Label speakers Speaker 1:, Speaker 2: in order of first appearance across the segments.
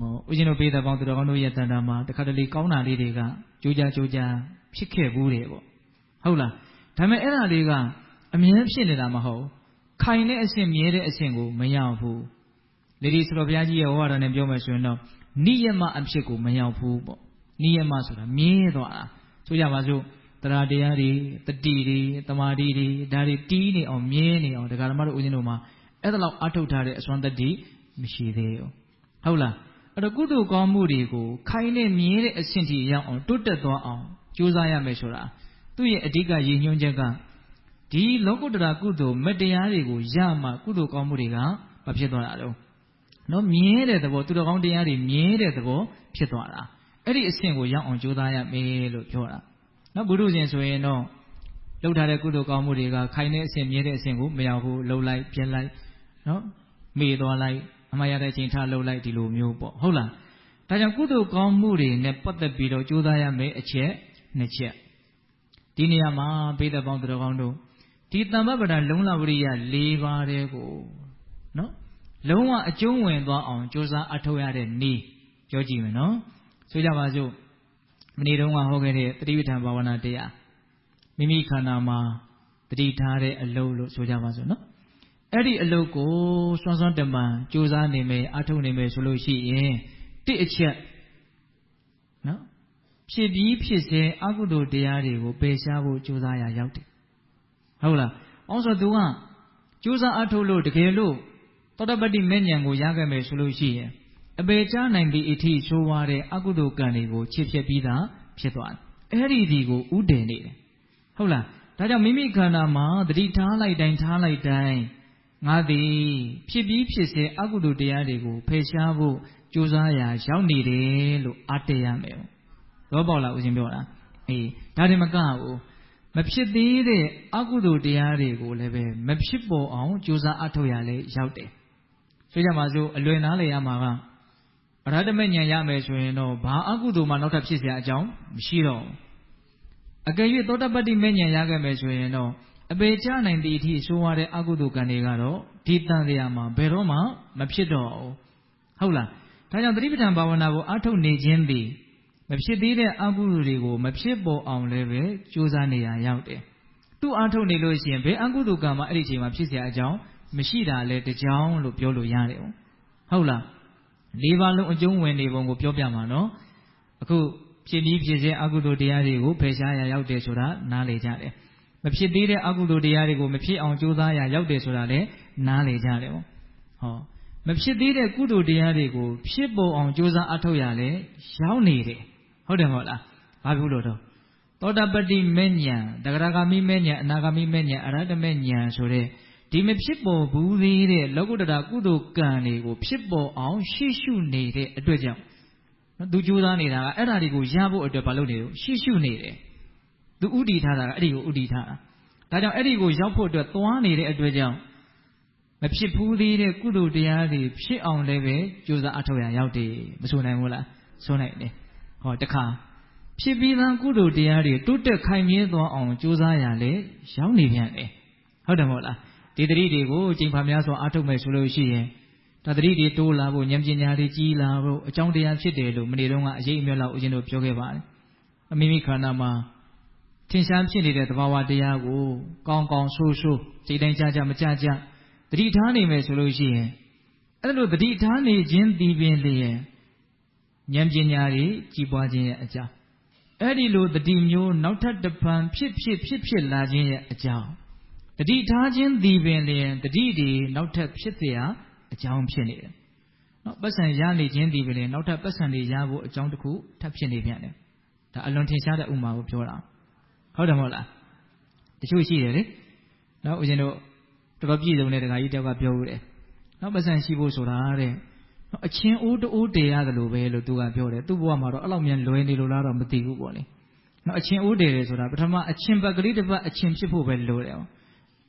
Speaker 1: ဟောဦးဇင်းတို့ပေးတဲ့ပေါင်းသူတော်ကောင်းတို့ရဲ့တန်တာမှာတခါတလေကောင်းတာလေးတွေကကြိုးကြကြိုးကြဖြစ်ခဲ့ဘူးတယ်ပေါ့ဟုတ်လားဒါပေမဲ့အဲ့ဒါလေးကအမြဲဖြစ်နေတာမဟုတ်ခိုင်တဲ့အဆင့်မြဲတဲ့အဆင့်ကိုမရောက်ဘူးလေဒီဆိုတော့ဘုရားကြီးရဲ့ဝါဒနဲ့ပြောမယ်ဆိုရင်တော့နိယမအဖြစ်ကိုမရောက်ဘူးပေါ့နိယမဆိုတာမြဲသွားတာဆိုကြပါစို့တရားတရားတွေတတိတွေတမာတိတွေဒါတွေတီးနေအောင်မြဲနေအောင်ဒကာဓမ္မတို့ဦးဇင်းတို့မှာအဲ့ဒါလောက်အထုတ်ထားတဲ့အစွမ်းတတိမရှိသေးဘူးဟုတ်လား အဲ့တော့ကုသိုလ်ကောင်းမှုတွေကိုခိုင်နဲ့မြဲတဲ့အဆင့်ထိရောက်အောင်တိုးတက်သွားအောင်ကြိုးစားရမယ်ဆိုတာသူ့ရဲ့အဓိကရည်ညွှန်းချက်ကဒီလောကုတ္တရာကုသိုလ်မတရားတွေကိုရမှကုသိုလ်ကောင်းမှုတွေကမဖြစ်သွားတာတော့နော်မြဲတဲ့သဘောသူတော်ကောင်းတရားတွေမြဲတဲ့သဘောဖြစ်သွားတာအဲ့ဒီအဆင့်ကိုရောက်အောင်ကြိုးစားရမယ်လို့ပြောတာနော်ဘုရုရှင်ဆိုရင်တော့လှုပ်ထားတဲ့ကုသိုလ်ကောင်းမှုတွေကခိုင်တဲ့အဆင့်မြဲတဲ့အဆင့်ကိုမရောက်ဘူးလှုပ်လိုက်ပြင်းလိုက်နော်မေ့သွားလိုက် အမှားရတဲ့အချိန်ထားလှုပ်လိုက်ဒီလိုမျိုးပေါ့ဟုတ်လားဒါကြောင့်ကုသိုလ်ကောင်းမှုတွေနဲ့ပတ်သက်ပြီးတော့ကြိုးစားရမယ်အချက်နှစ်ချက်ဒီနေရာမှာဘိသက်ပေါင်းသူတော်ကောင်းတို့ဒီတမ္ပပဒလုံလဝရိယ၄ပါးတဲ့ကိုနော်လုံးဝအကျုံးဝင်သွားအောင်ကြိုးစားအထောက်ရတဲ့နည်းပြောကြည့်မယ်နော်ဆိုကြပါစို့မနေ့တုန်းကဟောခဲ့တဲ့တတိပဋ္ဌာန်ဘာဝနာတရားမိမိခန္ဓာမှာတတိထားတဲ့အလုပ်လို့ဆိုကြပါစို့နော် အဲ့ဒီအလုပ်ကိုစွမ်းစွမ်းတမန်ကြိုးစားနေမယ်အထုတ်နေမယ်ဆိုလို့ရှိရင်တစ်အချက်နော်ဖြစ်ပြီးဖြစ်စေအကုသိုလ်တရားတွေကိုပယ်ရှားဖို့ကြိုးစားရရောက်တယ်ဟုတ်လားအောင်ဆိုသူကကြိုးစားအထုတ်လို့တကယ်လို့သောတပတ္တိမဲ့ဉဏ်ကိုရခဲ့မယ်ဆိုလို့ရှိရင်အပေချနိုင်သည့်အထိဆိုးွားတဲ့အကုသိုလ်ကံတွေကိုချစ်ဖြစ်ပြီးသားဖြစ်သွားတယ်အဲ့ဒီဒီကိုဥတည်နေတယ်ဟုတ်လားဒါကြောင့်မိမိခန္ဓာမှာတတိထားလိုက်တိုင်းထားလိုက်တိုင်း ငါသည်ဖြစ်ပြီးဖြစ်စေအကုသိုလ်တရားတွေကိုဖယ်ရှားဖို့ကြိုးစားရာရောက်နေတယ်လို့အတေရမယ်။ရောပေါက်လားဦးရှင်ပြောတာ။အေးဒါတွေမကဘူးမဖြစ်သေးတဲ့အကုသိုလ်တရားတွေကိုလည်းပဲမဖြစ်ပေါ်အောင်ကြိုးစားအထောက်ရလဲရောက်တယ်။ဆိုကြပါစို့အလွယ်နားလည်ရမှာကအရဟတမေဉာဏ်ရမယ်ဆိုရင်တော့ဘာအကုသိုလ်မှနောက်ထပ်ဖြစ်เสียအကြောင်းမရှိတော့ဘူး။အကယ်၍သောတပတ္တိမေဉာဏ်ရခဲ့မယ်ဆိုရင်တော့ အပေချနိုင်သည့်အထိဆိုးရတဲ့အကုသိုလ်ကံတွေကတော့ဒီတန်တရားမှာဘယ်တော့မှမဖြစ်တော့ဘူးဟုတ်လားဒါကြောင့်သတိပဋ္ဌာန်ဘာဝနာကိုအထုတ်နေခြင်းသည်မဖြစ်သေးတဲ့အကုသိုလ်တွေကိုမဖြစ်ပေါ်အောင်လည်းပဲကြိုးစားနေရရောက်တယ်သူအထုတ်နေလို့ရှိရင်ဘယ်အကုသိုလ်ကံမှအဲ့ဒီအချိန်မှာဖြစ်เสียအကြောင်းမရှိတာလဲတကြောင်လို့ပြောလို့ရတယ်ဟုတ်လားလေးပါးလုံးအကျုံးဝင်နေပုံကိုပြောပြမှာနော်အခုဖြစ်ပြီးဖြစ်စေအကုသိုလ်တရားတွေကိုဖယ်ရှားရရောက်တယ်ဆိုတာနားလေကြတယ် မဖြစ်သေးတဲ့အကုသိုလ်တရားတွေကိုမဖြစ်အောင်ကြိုးစားရရောက်တယ်ဆိုတာလည်းနားလေကြတယ်ပေါ့ဟောမဖြစ်သေးတဲ့ကုသိုလ်တရားတွေကိုဖြစ်ပေါ်အောင်ကြိုးစားအထောက်ရလဲရောက်နေတယ်ဟုတ်တယ်မဟုတ်လားဘာဖြစ်လို့တော့သောတာပတ္တိမေညာတဂရဂါမိမေညာအနာဂါမိမေညာအရဟတမေညာဆိုတဲ့ဒီမဖြစ်ပေါ်ဘူးသေးတဲ့လောကုတ္တရာကုသိုလ်ကံတွေကိုဖြစ်ပေါ်အောင်ရှိရှုနေတဲ့အတွက်ကြောင့်နော်သူကြိုးစားနေတာကအဲ့ဓာတွေကိုရဖို့အတွက်ဘာလုပ်နေလို့ရှိရှုနေတယ် သူဥတီထားတာကအဲ့ဒီကိုဥတီထားတာဒါကြောင့်အဲ့ဒီကိုရောက်ဖို့အတွက်သွားနေတဲ့အတွက်ကြောင့်မဖြစ်ဘူးသေးတဲ့ကုသိုလ်တရားတွေဖြစ်အောင်လည်းပဲကြိုးစားအထောက်ရရောက်တယ်မဆိုနိုင်ဘူးလားဆိုနိုင်တယ်ဟောတခါဖြစ်ပြီးသားကုသိုလ်တရားတွေတိုးတက်ခိုင်မြဲသွားအောင်ကြိုးစားရလေရောက်နေပြန်တယ်ဟုတ်တယ်မဟုတ်လားဒီတတိတွေကိုကျင့်ဖာများစွာအထုတ်မယ်ဆိုလို့ရှိရင်ဒါတတိတွေတိုးလာဖို့ဉာဏ်ပညာတွေကြီးလာဖို့အကြောင်းတရားဖြစ်တယ်လို့မနေ့တုန်းကအရေးအမြတ်လောက်ဦးဇင်းတို့ပြောခဲ့ပါတယ်အမိမိခန္ဓာမှာ ထင်ရှားဖြစ်နေတဲ့သဘာဝတရားကိုကောင်းကောင်းဆိုးဆိုးစိတ်တိုင်းကြကြမကြကြတတိထားနေမယ်ဆိုလို့ရှိရင်အဲ့လိုတတိထားနေခြင်းဒီပင်လျင်ဉာဏ်ပညာတွေကြီးပွားခြင်းရဲ့အကြောင်းအဲ့ဒီလိုတတိမျိုးနောက်ထပ်တပံဖြစ်ဖြစ်ဖြစ်ဖြစ်လာခြင်းရဲ့အကြောင်းတတိထားခြင်းဒီပင်လျင်တတိတွေနောက်ထပ်ဖြစ်เสียအကြောင်းဖြစ်နေတယ်နော်ပတ်စံရနေခြင်းဒီပင်လျင်နောက်ထပ်ပတ်စံတွေရဖို့အကြောင်းတစ်ခုထပ်ဖြစ်နေပြန်တယ်ဒါအလွန်ထင်ရှားတဲ့ဥမာကိုပြောတာ ဟုတ်တယ်မဟုတ်လားတချို့ရှိတယ်လေနော်ဦးဇင်းတို့တော်တော်ပြည့်စုံတဲ့တခါကြီးတယောက်ကပြောဦးတယ်နော်ပတ်စံရှိဖို့ဆိုတာတဲ့အချင်းအိုးတိုးတည်ရတယ်လို့ပဲလို့သူကပြောတယ်သူ့ဘဝမှာတော့အဲ့လောက်မြန်လွယ်နေလို့လားတော့မသိဘူးပေါ့လေနော်အချင်းအိုးတည်တယ်ဆိုတာပထမအချင်းပတ်ကလေးတစ်ပတ်အချင်းဖြစ်ဖို့ပဲလိုတယ်ပေါ့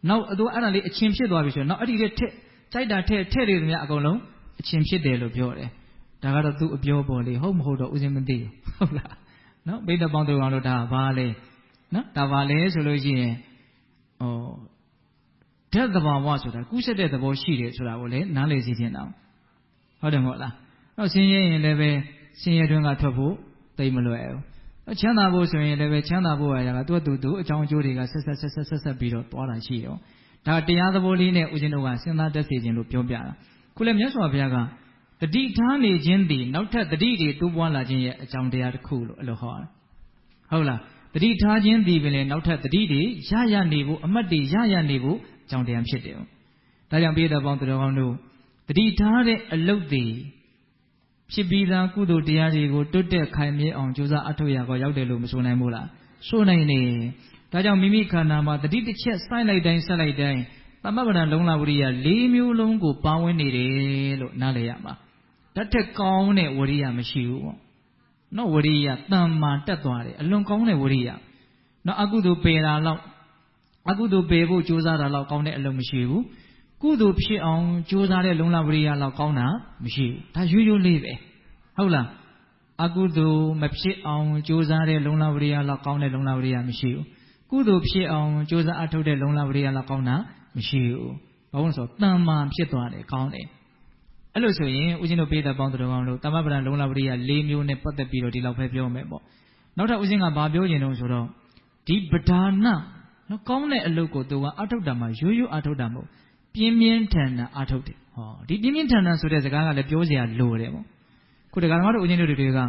Speaker 1: နောက်အတူအဲ့ဒါလေးအချင်းဖြစ်သွားပြီဆိုရင်နောက်အဲ့ဒီတဲ့ထက်ကြိုက်တာထက်ထည့်တယ်များအကုန်လုံးအချင်းဖြစ်တယ်လို့ပြောတယ်ဒါကတော့သူ့အပြောပေါ်လေဟုတ်မဟုတ်တော့ဦးဇင်းမသိဘူးဟုတ်လားနော်ဘိဒ္ဓပေါင်းသူကောင်တို့ဒါဘာလဲ နော်ဒါပါလဲဆိုလို့ရှိရင်ဟောဓာတ်သဘာဝဆိုတာကူးဆက်တဲ့သဘောရှိတယ်ဆိုတာကိုလည်းနားလည်စီခြင်းတော့ဟုတ်တယ်မဟုတ်လားနောက်ဆင်းရဲရင်လည်းပဲဆင်းရဲတွင်းကထွက်ဖို့သိမလွယ်ဘူးချမ်းသာဖို့ဆိုရင်လည်းပဲချမ်းသာဖို့ရာကသူ့တူတူအကြောင်းအကျိုးတွေကဆက်ဆက်ဆက်ဆက်ဆက်ဆက်ပြီးတော့သွားတာရှိတော့ဒါတရားသဘောလေးနဲ့ဦးဇင်းတို့ကစဉ်းစားတတ်စေခြင်းလို့ပြောပြတာခုလည်းမြတ်စွာဘုရားကတတိထားနေခြင်းသည်နောက်ထပ်တတိတွေတိုးပွားလာခြင်းရဲ့အကြောင်းတရားတစ်ခုလို့အဲ့လိုဟောတာဟုတ်လား တတိထားခြင်းသည်ပင်လည်းနောက်ထပ်တတိတွေရရနေဖို့အမတ်တွေရရနေဖို့အကြောင်းတရားဖြစ်တယ်။ဒါကြောင့်ပိဋကပေါင်းတော်ကောင်းတို့တတိထားတဲ့အလုတ်တွေဖြစ်ပြီးသားကုသိုလ်တရားတွေကိုတွတ်တက်ခိုင်မြဲအောင်ကြိုးစားအထောက်ရကောရောက်တယ်လို့မဆိုနိုင်ဘူးလားဆိုနိုင်တယ်ဒါကြောင့်မိမိခန္ဓာမှာတတိတစ်ချက်စိုက်လိုက်တိုင်းဆက်လိုက်တိုင်းသမဗ္ဗဒံလုံးလာဝရိယ၄မျိုးလုံးကိုပါဝင်နေတယ်လို့နားလည်ရမှာတတ်တဲ့ကောင်းတဲ့ဝရိယမရှိဘူးပေါ့ နော်ဝရိယတမ္မာတက်သွားတယ်အလွန်ကောင်းတဲ့ဝရိယနော်အကုသိုလ်ပယ်တာလောက်အကုသိုလ်ပယ်ဖို့ကြိုးစားတာလောက်ကောင်းတဲ့အလုပ်မရှိဘူးကုသိုလ်ဖြစ်အောင်ကြိုးစားတဲ့လုံလဝရိယလောက်ကောင်းတာမရှိဘူးဒါရိုးရိုးလေးပဲဟုတ်လားအကုသိုလ်မဖြစ်အောင်ကြိုးစားတဲ့လုံလဝရိယလောက်ကောင်းတဲ့လုံလဝရိယမရှိဘူးကုသိုလ်ဖြစ်အောင်ကြိုးစားအထုတ်တဲ့လုံလဝရိယလောက်ကောင်းတာမရှိဘူးဘာလို့ဆိုတဏ္မာဖြစ်သွားတယ်ကောင်းတယ် အဲ့လိုဆိုရင်ဦးဇင်းတို့ပေးတဲ့ပေါင်းတော်ကောင်းလို့တမ္ပပဒံလုံလဝရိယ၄မျိုးနဲ့ပတ်သက်ပြီးတော့ဒီလောက်ပဲပြောမယ်ပေါ့နောက်ထပ်ဦးဇင်းကဘာပြောကျင်တော့ဆိုတော့ဒီပဒါနနော်ကောင်းတဲ့အလုပ်ကိုသူကအထုတ်တာမှရိုးရိုးအထုတ်တာမဟုတ်ပြင်းပြင်းထန်ထန်အားထုတ်တယ်ဟောဒီပြင်းပြင်းထန်ထန်ဆိုတဲ့စကားကလည်းပြောစရာလိုတယ်ပေါ့ခုတက္ကမတို့ဦးဇင်းတို့တွေက